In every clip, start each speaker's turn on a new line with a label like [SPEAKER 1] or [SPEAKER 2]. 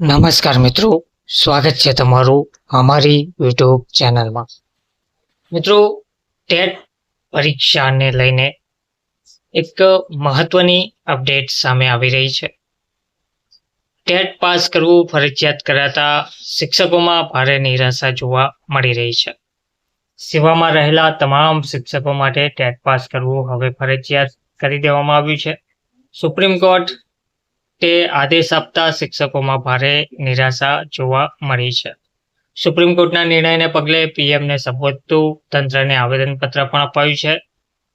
[SPEAKER 1] નમસ્કાર મિત્રો. સ્વાગત છે તમારું અમારી યુટ્યુબ ચેનલમાં. મિત્રો, ટેટ પરીક્ષાને લઈને એક મહત્વની અપડેટ સામે આવી રહી છે. ટેટ પાસ કરવું ફરજિયાત કરાતા શિક્ષકોમાં ભારે નિરાશા જોવા મળી રહી છે. સેવામાં રહેલા તમામ શિક્ષકો માટે ટેટ પાસ કરવું હવે ફરજિયાત કરી દેવામાં આવ્યું છે. સુપ્રીમ કોર્ટ તે આદેશ આપતા શિક્ષકોમાં ભારે નિરાશા જોવા મળી છે. સુપ્રીમ કોર્ટના નિર્ણયને પગલે પીએમને સંબોધતું તંત્રને આવેદનપત્ર પણ અપાયું છે.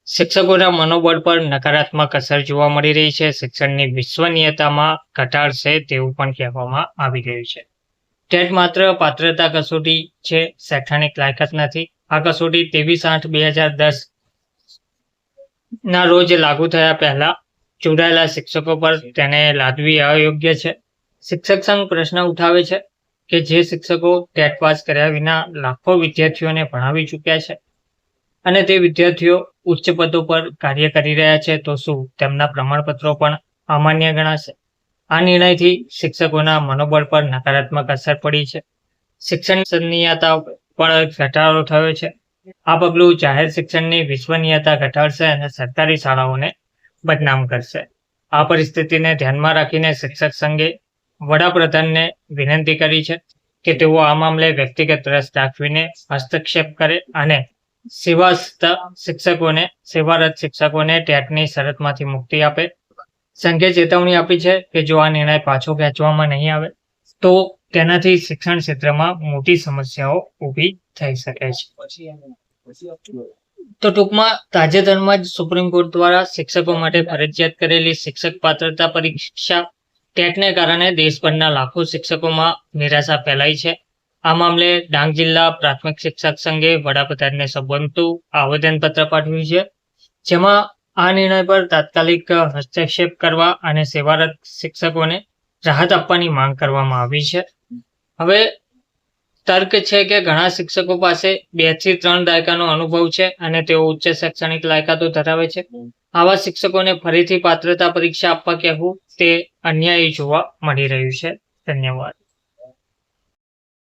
[SPEAKER 1] શિક્ષકોના મનોબળ પર નકારાત્મક અસર જોવા મળી રહી છે. શિક્ષણની વિશ્વનીયતામાં ઘટાડશે તેવું પણ કહેવામાં આવી રહ્યું છે. ટેટ માત્ર પાત્રતા કસોટી છે, શૈક્ષણિક લાયકાત નથી. આ કસોટી ત્રેવીસ આઠ બે હજાર દસ ના રોજ લાગુ થયા પહેલા ચૂંટાયેલા શિક્ષકો પર તેને લાદવી અયોગ્ય છે. શિક્ષક સંઘ પ્રશ્ન ઉઠાવે છે કે જે શિક્ષકો ટેટ પાસ કર્યા વિના લાખો વિદ્યાર્થીઓને ભણાવી ચૂક્યા છે અને તે વિદ્યાર્થીઓ ઉચ્ચ પદો પર કાર્ય કરી રહ્યા છે તો શું તેમના પ્રમાણપત્રો પણ અમાન્ય ગણાશે? આ નિર્ણયથી શિક્ષકોના મનોબળ પર નકારાત્મક અસર પડી છે. શિક્ષણ સનીયતા પણ ઘટાડો થયો છે. આ પગલું જાહેર શિક્ષણની વિશ્વનીયતા ઘટાડશે અને સરકારી શાળાઓને બદનામ કરશે. આ પરિસ્થિતિને ધ્યાનમાં રાખીને શિક્ષક સંઘે વડાપ્રધાનને વિનંતી કરી છે કે તેઓ આ મામલે વ્યક્તિગત રસ દાખવીને હસ્તક્ષેપ કરે અને સેવાસ્થ શિક્ષકોને, સેવારત શિક્ષકોને ટેટની શરતમાંથી મુક્તિ આપે. સંઘે ચેતવણી આપી છે કે જો આ નિર્ણય પાછો ખેંચવામાં નહીં આવે, તો તેનાથી શિક્ષણ ક્ષેત્રમાં મોટી સમસ્યાઓ ઊભી થઈ શકે છે. તો ટૂંકમાં તાજેતરમાં જ સુપ્રીમ કોર્ટ દ્વારા શિક્ષકો માટે ફરજિયાત કરેલી શિક્ષક પાત્રતા પરીક્ષા ટેટને કારણે દેશભરના લાખો શિક્ષકોમાં નિરાશા ફેલાઈ છે. આ મામલે ડાંગ જિલ્લા પ્રાથમિક શિક્ષક સંઘે વડાપ્રધાનને સંબોધતું આવેદનપત્ર પાઠવ્યું છે, જેમાં આ નિર્ણય પર તાત્કાલિક હસ્તક્ષેપ કરવા અને સેવારત શિક્ષકોને રાહત આપવાની માંગ કરવામાં આવી છે. હવે તર્ક છે કે ઘણા શિક્ષકો પાસે બેથી ત્રણ દાયકાનો અનુભવ છે અને તેઓ ઉચ્ચ શૈક્ષણિક લાયકાતો ધરાવે છે. આવા શિક્ષકોને ફરીથી પાત્રતા પરીક્ષા આપવા કહેવું તે અન્યાયી જોવા મળી રહ્યું છે. ધન્યવાદ.